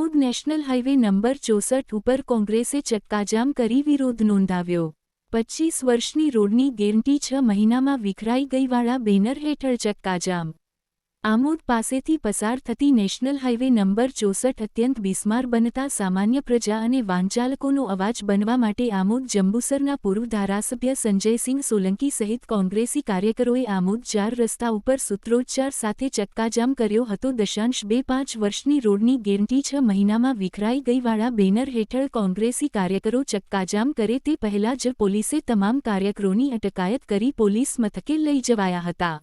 Amod national highway number ચોસઠ ઉપર કોંગ્રેસે ચક્કાજામ કરી વિરોધ નોંધાવ્યો. પચ્ચીસ વર્ષની રોડની ગેરંટી છ મહિનામાં વિખરાઈ ગઈવાળા બેનર હેઠળ ચક્કાજામ. આમોદ પાસેથી પસાર થતી નેશનલ હાઇવે નંબર ચોસઠ અત્યંત બિસ્માર બનતા સામાન્ય પ્રજા અને વાહનચાલકોનો અવાજ બનવા માટે આમોદ જંબુસરના પૂર્વ ધારાસભ્ય સંજયસિંહ સોલંકી સહિત કોંગ્રેસી કાર્યકરોએ આમોદ ચાર રસ્તા ઉપર સૂત્રોચ્ચાર સાથે ચક્કાજામ કર્યો હતો. દશાંશ બે પાંચ વર્ષની રોડની ગેરંટી છ મહિનામાં વિખરાઈ ગઈવાળા બેનર હેઠળ કોંગ્રેસી કાર્યકરો ચક્કાજામ કરે તે પહેલા જ પોલીસે તમામ કાર્યકરોની અટકાયત કરી પોલીસ મથકે લઈ જવાયા હતા.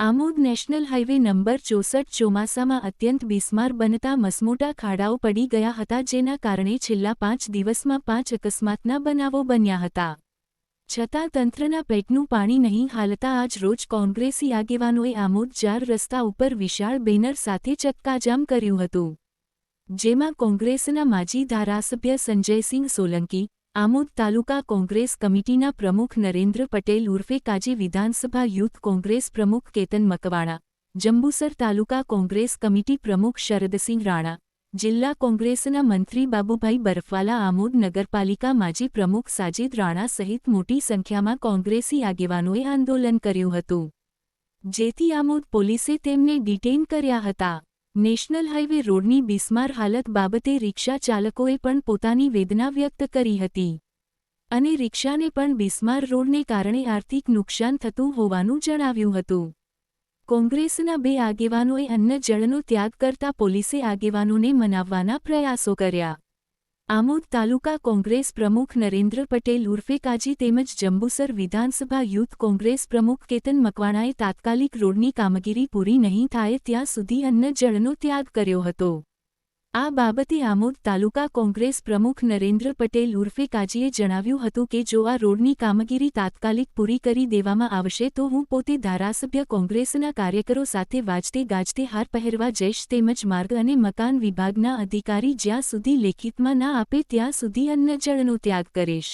આમોદ નેશનલ હાઇવે નંબર ચોસઠ ચોમાસામાં અત્યંત બિસ્માર બનતા મસમોટા ખાડાઓ પડી ગયા હતા જેના કારણે છેલ્લા પાંચ દિવસમાં પાંચ અકસ્માતના બનાવો બન્યા હતા. છતાં તંત્રના પેટનું પાણી નહીં હાલતા આજ રોજ કોંગ્રેસી આગેવાનોએ આમોદ ચાર રસ્તા ઉપર વિશાળ બેનર સાથે ચક્કાજામ કર્યું હતું. જેમાં કોંગ્રેસના માજી ધારાસભ્ય સંજયસિંહ સોલંકી આમોદ તાલુકા કોંગ્રેસ કમિટીના પ્રમુખ નરેન્દ્ર પટેલ ઉર્ફે કાજી વિધાનસભા યુથ કોંગ્રેસ પ્રમુખ કેતન મકવાણા, જંબુસર તાલુકા કોંગ્રેસ કમિટી પ્રમુખ શરદસિંહ રાણા, જિલ્લા કોંગ્રેસના મંત્રી બાબુભાઈ બરફવાલા, આમોદ નગરપાલિકા માજી પ્રમુખ સાજિદ રાણા સહિત મોટી સંખ્યામાં કોંગ્રેસી આગેવાનોએ આંદોલન કર્યું હતું. જેથી આમોદ પોલીસે તેમને ડિટેઇન કર્યા હતા. નેશનલ હાઇવે રોડની બિસ્માર હાલત બાબતે રિક્ષા ચાલકોએ પણ પોતાની વેદના વ્યક્ત કરી હતી. અને રિક્ષાને પણ બિસ્માર રોડને કારણે આર્થિક નુકસાન થતું હોવાનું જણાવ્યું હતું. કોંગ્રેસના બે આગેવાનોએ અન્ન જળનો ત્યાગ કરતા પોલીસે આગેવાનોને મનાવવાના પ્રયાસો કર્યા. આમોદ તાલુકા કોંગ્રેસ પ્રમુખ નરેન્દ્ર પટેલ ઉર્ફે કાજી તેમજ જંબુસર વિધાનસભા યુથ કોંગ્રેસ પ્રમુખ કેતન મકવાણાએ તાત્કાલિક રોડની કામગીરી પૂરી નહીં થાય ત્યાં સુધી અન્ન જળનો ત્યાગ કર્યો હતો. આ બાબતે આમોદ તાલુકા કોંગ્રેસ પ્રમુખ નરેન્દ્ર પટેલ ઉર્ફે કાજીએ જણાવ્યું હતું કે જો આ રોડની કામગીરી તાત્કાલિક પૂરી કરી દેવામાં આવશે તો હું પોતે ધારાસભ્ય કોંગ્રેસના કાર્યકરો સાથે વાજતે ગાજતે હાર પહેરવા જઈશ તેમજ માર્ગ અને મકાન વિભાગના અધિકારી જ્યાં સુધી લેખિતમાં ના આપે ત્યાં સુધી અન્નજળનો ત્યાગ કરીશ.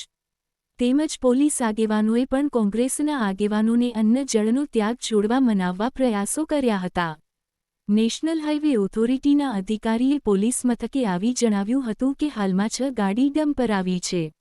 તેમજ પોલીસ આગેવાનોએ પણ કોંગ્રેસના આગેવાનોને અન્નજળનો ત્યાગ છોડવા મનાવવા પ્રયાસો કર્યા હતા. નેશનલ હાઇવે ઓથોરિટીના અધિકારીએ પોલીસ મથકે આવી જણાવ્યું હતું કે હાલમાં છ ગાડી ડમ્પર આવી છે.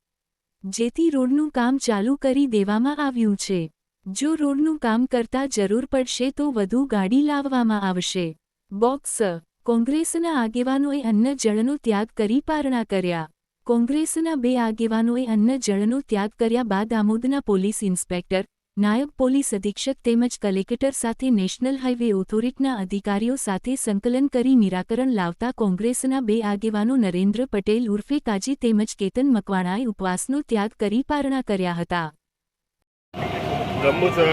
જેથી રોડનું કામ ચાલુ કરી દેવામાં આવ્યું છે. જો રોડનું કામ કરતા જરૂર પડશે તો વધુ ગાડી લાવવામાં આવશે. બોક્સ. કોંગ્રેસના આગેવાનોએ અન્ન જળનો ત્યાગ કરી પારણા કર્યા. કોંગ્રેસના બે આગેવાનોએ અન્ન જળનો ત્યાગ કર્યા બાદ આમોદના પોલીસ ઇન્સ્પેક્ટર નાયબ પોલીસ અધિક્ષક તેમજ કલેક્ટર સાથે નેશનલ હાઇવે ઓથોરિટીના અધિકારીઓ સાથે સંકલન કરી નિરાકરણ લાવતા કોંગ્રેસના બે આગેવાનો નરેન્દ્ર પટેલ ઉર્ફે કાજી તેમજ કેતન મકવાણાએ ઉપવાસનો ત્યાગ કરી પારણા કર્યા હતા. જંબુસર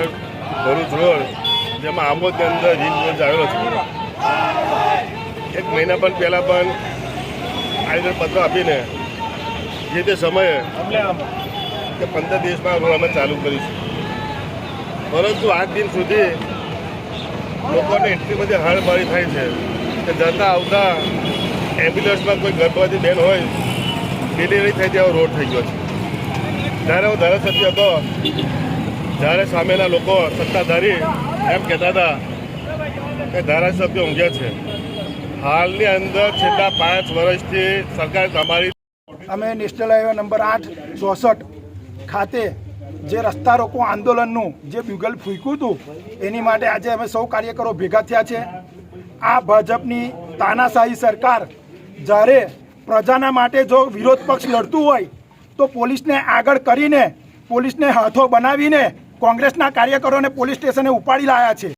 ભરૂચ રોડ જેમાં આમોદની અંદર રીંગ આવેલો છે. એક મહિના પણ પહેલાં પણ આયોજન પત્ર આપીને જે તે સમયે કે પંદર દિવસમાં રોડ અમે ચાલુ કરીશું. પરંતુ આજ દિન સુધી લોકોને એટલી બધી હાડમારી થાય છે કે જતા આવતા એમ્બ્યુલન્સમાં કોઈ ગર્ભવતી બેન હોય ડિલિવરી થઈ તેવો રોડ થઈ ગયો છે. જ્યારે હું ધારાસભ્ય હતો, જ્યારે સામેના લોકો સત્તાધારી એમ કહેતા હતા કે ધારાસભ્ય ઊંઘ્યા છે. હાલની અંદર છેલ્લા પાંચ વર્ષથી સરકાર તમારી અમે નેશનલ હાઈવે નંબર આઠ ચોસઠ ખાતે જે રસ્તા રોકો આંદોલનનું જે બ્યુગલ ફૂંક્યું હતું, એની માટે આજે અમે સૌ કાર્યકરો ભેગા થયા છે. આ ભાજપની તાનાશાહી સરકાર જ્યારે પ્રજાના માટે જો વિરોધ પક્ષ લડતું હોય, તો પોલીસને આગળ કરીને પોલીસને હાથો બનાવીને કોંગ્રેસના કાર્યકરોને પોલીસ સ્ટેશને ઉપાડી લાયા છે.